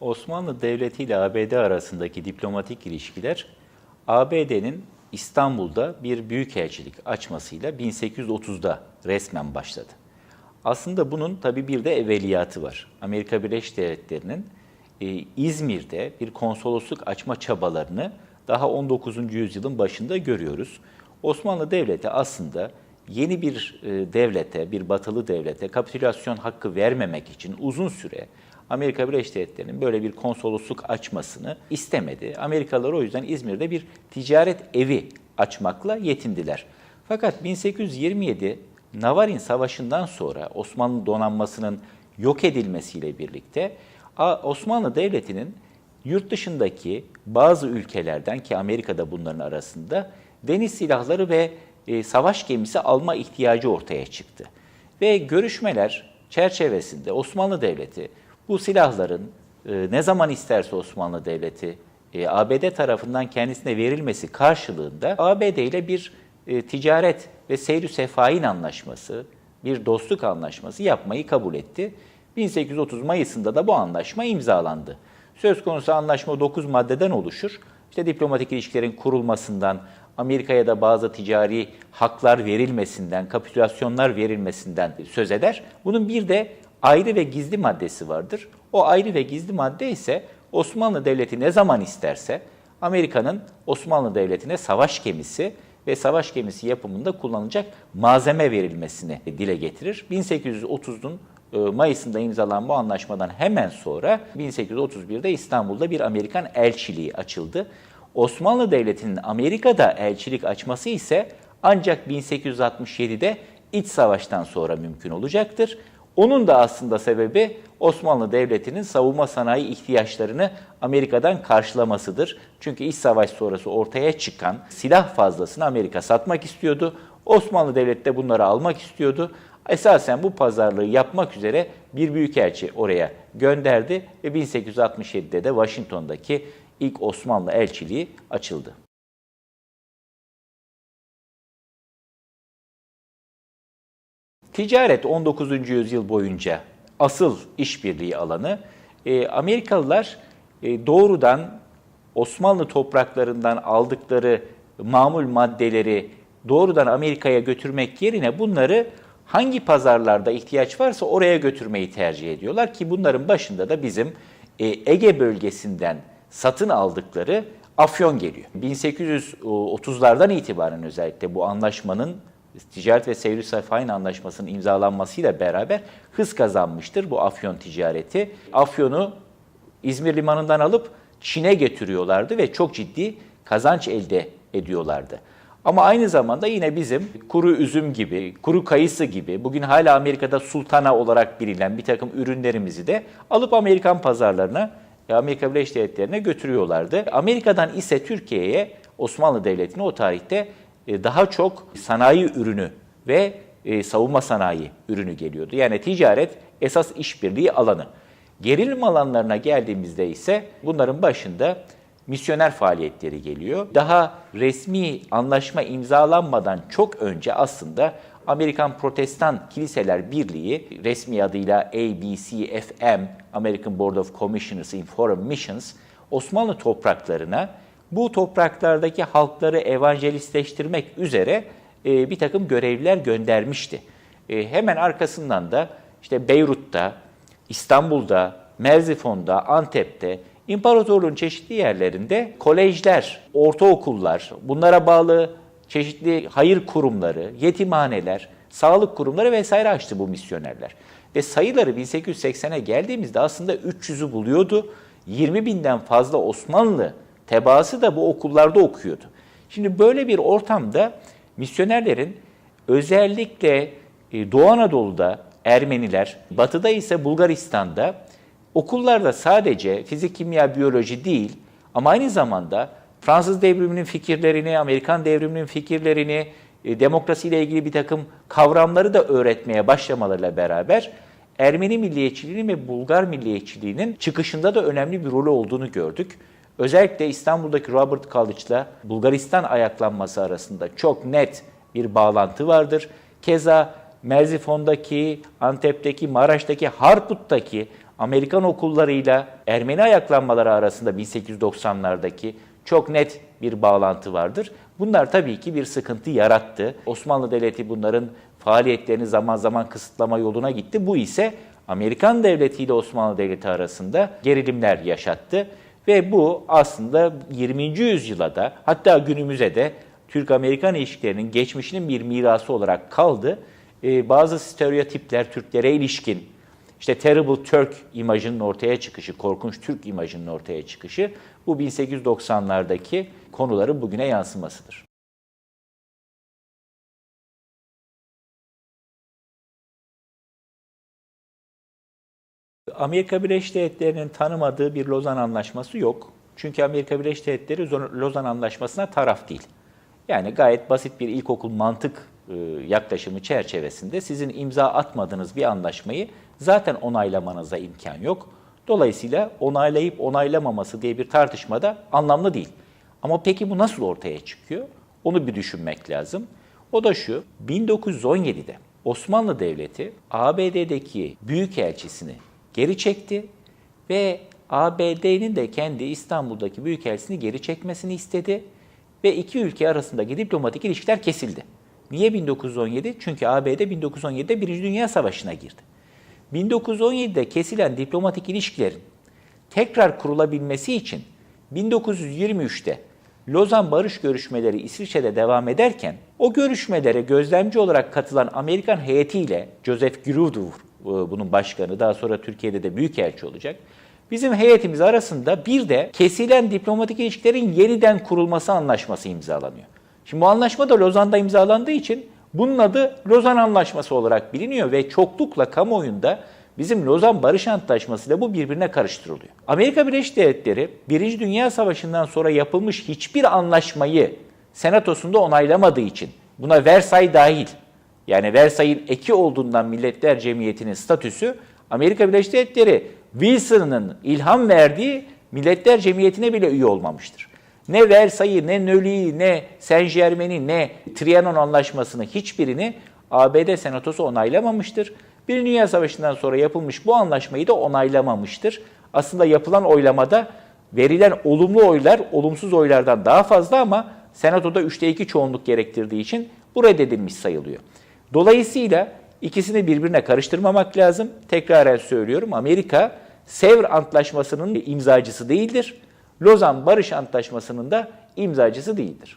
Osmanlı Devleti ile ABD arasındaki diplomatik ilişkiler ABD'nin İstanbul'da bir büyükelçilik açmasıyla 1830'da resmen başladı. Aslında bunun tabii bir de evveliyatı var. Amerika Birleşik Devletleri'nin e, İzmir'de bir konsolosluk açma çabalarını daha 19. yüzyılın başında görüyoruz. Osmanlı Devleti aslında yeni bir e, devlete, bir batılı devlete kapitülasyon hakkı vermemek için uzun süre Amerika Birleşik Devletleri'nin böyle bir konsolosluk açmasını istemedi. Amerikalılar o yüzden İzmir'de bir ticaret evi açmakla yetindiler. Fakat 1827 Navarin Savaşı'ndan sonra Osmanlı donanmasının yok edilmesiyle birlikte Osmanlı Devleti'nin yurt dışındaki bazı ülkelerden ki Amerika'da bunların arasında deniz silahları ve e, savaş gemisi alma ihtiyacı ortaya çıktı. Ve görüşmeler çerçevesinde Osmanlı Devleti bu silahların e, ne zaman isterse Osmanlı Devleti e, ABD tarafından kendisine verilmesi karşılığında ABD ile bir e, ticaret ve seyri sefain anlaşması, bir dostluk anlaşması yapmayı kabul etti. 1830 Mayıs'ında da bu anlaşma imzalandı. Söz konusu anlaşma 9 maddeden oluşur. İşte diplomatik ilişkilerin kurulmasından, Amerika'ya da bazı ticari haklar verilmesinden, kapitülasyonlar verilmesinden söz eder. Bunun bir de ayrı ve gizli maddesi vardır. O ayrı ve gizli madde ise Osmanlı Devleti ne zaman isterse Amerika'nın Osmanlı Devleti'ne savaş gemisi ve savaş gemisi yapımında kullanılacak malzeme verilmesini dile getirir. 1830'un e, Mayıs'ında imzalanan bu anlaşmadan hemen sonra 1831'de İstanbul'da bir Amerikan elçiliği açıldı. Osmanlı Devleti'nin Amerika'da elçilik açması ise ancak 1867'de iç savaştan sonra mümkün olacaktır. Onun da aslında sebebi Osmanlı Devleti'nin savunma sanayi ihtiyaçlarını Amerika'dan karşılamasıdır. Çünkü iç savaş sonrası ortaya çıkan silah fazlasını Amerika satmak istiyordu. Osmanlı Devleti de bunları almak istiyordu. Esasen bu pazarlığı yapmak üzere bir büyükelçi oraya gönderdi ve 1867'de de Washington'daki ilk Osmanlı elçiliği açıldı. Ticaret 19. yüzyıl boyunca asıl işbirliği alanı. E, Amerikalılar e, doğrudan Osmanlı topraklarından aldıkları mamul maddeleri doğrudan Amerika'ya götürmek yerine bunları hangi pazarlarda ihtiyaç varsa oraya götürmeyi tercih ediyorlar ki bunların başında da bizim e, Ege bölgesinden satın aldıkları afyon geliyor. 1830'lardan itibaren özellikle bu anlaşmanın Ticaret ve Seyri Sefahin Anlaşması'nın imzalanmasıyla beraber hız kazanmıştır bu afyon ticareti. Afyonu İzmir limanından alıp Çin'e getiriyorlardı ve çok ciddi kazanç elde ediyorlardı. Ama aynı zamanda yine bizim kuru üzüm gibi, kuru kayısı gibi, bugün hala Amerika'da sultana olarak bilinen bir takım ürünlerimizi de alıp Amerikan pazarlarına, Amerika Birleşik Devletleri'ne götürüyorlardı. Amerika'dan ise Türkiye'ye Osmanlı Devleti'ne o tarihte daha çok sanayi ürünü ve e, savunma sanayi ürünü geliyordu. Yani ticaret esas işbirliği alanı. Gerilim alanlarına geldiğimizde ise bunların başında misyoner faaliyetleri geliyor. Daha resmi anlaşma imzalanmadan çok önce aslında Amerikan Protestan Kiliseler Birliği resmi adıyla ABCFM, American Board of Commissioners in Foreign Missions, Osmanlı topraklarına bu topraklardaki halkları evangelistleştirmek üzere e, bir takım görevliler göndermişti. E, hemen arkasından da işte Beyrut'ta, İstanbul'da, Merzifon'da, Antep'te, İmparatorluğun çeşitli yerlerinde kolejler, ortaokullar, bunlara bağlı çeşitli hayır kurumları, yetimhaneler, sağlık kurumları vesaire açtı bu misyonerler. Ve sayıları 1880'e geldiğimizde aslında 300'ü buluyordu. 20 binden fazla Osmanlı tebaası da bu okullarda okuyordu. Şimdi böyle bir ortamda misyonerlerin özellikle e, Doğu Anadolu'da Ermeniler, batıda ise Bulgaristan'da okullarda sadece fizik, kimya, biyoloji değil ama aynı zamanda Fransız devriminin fikirlerini, Amerikan devriminin fikirlerini, e, demokrasiyle ilgili bir takım kavramları da öğretmeye başlamalarıyla beraber Ermeni milliyetçiliğinin ve Bulgar milliyetçiliğinin çıkışında da önemli bir rolü olduğunu gördük. Özellikle İstanbul'daki Robert College'la Bulgaristan ayaklanması arasında çok net bir bağlantı vardır. Keza Merzifon'daki, Antep'teki, Maraş'taki, Harput'taki Amerikan okullarıyla Ermeni ayaklanmaları arasında 1890'lardaki çok net bir bağlantı vardır. Bunlar tabii ki bir sıkıntı yarattı. Osmanlı Devleti bunların faaliyetlerini zaman zaman kısıtlama yoluna gitti. Bu ise Amerikan Devleti ile Osmanlı Devleti arasında gerilimler yaşattı. Ve bu aslında 20. yüzyıla da hatta günümüze de Türk-Amerikan ilişkilerinin geçmişinin bir mirası olarak kaldı. Ee, bazı stereotipler Türklere ilişkin, işte Terrible Turk imajının ortaya çıkışı, korkunç Türk imajının ortaya çıkışı bu 1890'lardaki konuların bugüne yansımasıdır. Amerika Birleşik Devletleri'nin tanımadığı bir Lozan Anlaşması yok. Çünkü Amerika Birleşik Devletleri Lozan Anlaşması'na taraf değil. Yani gayet basit bir ilkokul mantık e, yaklaşımı çerçevesinde sizin imza atmadığınız bir anlaşmayı zaten onaylamanıza imkan yok. Dolayısıyla onaylayıp onaylamaması diye bir tartışmada anlamlı değil. Ama peki bu nasıl ortaya çıkıyor? Onu bir düşünmek lazım. O da şu, 1917'de Osmanlı Devleti ABD'deki büyükelçisini geri çekti ve ABD'nin de kendi İstanbul'daki büyükelçisini geri çekmesini istedi ve iki ülke arasındaki diplomatik ilişkiler kesildi. Niye 1917? Çünkü ABD 1917'de Birinci Dünya Savaşı'na girdi. 1917'de kesilen diplomatik ilişkilerin tekrar kurulabilmesi için 1923'te Lozan Barış görüşmeleri İsviçre'de devam ederken o görüşmelere gözlemci olarak katılan Amerikan heyetiyle Joseph Grudov bunun başkanı daha sonra Türkiye'de de büyükelçi olacak. Bizim heyetimiz arasında bir de kesilen diplomatik ilişkilerin yeniden kurulması anlaşması imzalanıyor. Şimdi bu anlaşma da Lozan'da imzalandığı için bunun adı Lozan Anlaşması olarak biliniyor ve çoklukla kamuoyunda bizim Lozan Barış Antlaşması ile bu birbirine karıştırılıyor. Amerika Birleşik Devletleri Birinci Dünya Savaşı'ndan sonra yapılmış hiçbir anlaşmayı senatosunda onaylamadığı için buna Versay dahil yani Versay'ın eki olduğundan Milletler Cemiyeti'nin statüsü Amerika Birleşik Devletleri Wilson'ın ilham verdiği Milletler Cemiyeti'ne bile üye olmamıştır. Ne Versay'ı, ne Nöli'yi, ne Saint Germain'i, ne Trianon Anlaşması'nı hiçbirini ABD Senatosu onaylamamıştır. Bir Dünya Savaşı'ndan sonra yapılmış bu anlaşmayı da onaylamamıştır. Aslında yapılan oylamada verilen olumlu oylar olumsuz oylardan daha fazla ama Senato'da 3'te 2 çoğunluk gerektirdiği için bu reddedilmiş sayılıyor. Dolayısıyla ikisini birbirine karıştırmamak lazım. Tekraren söylüyorum Amerika Sevr Antlaşması'nın imzacısı değildir. Lozan Barış Antlaşması'nın da imzacısı değildir.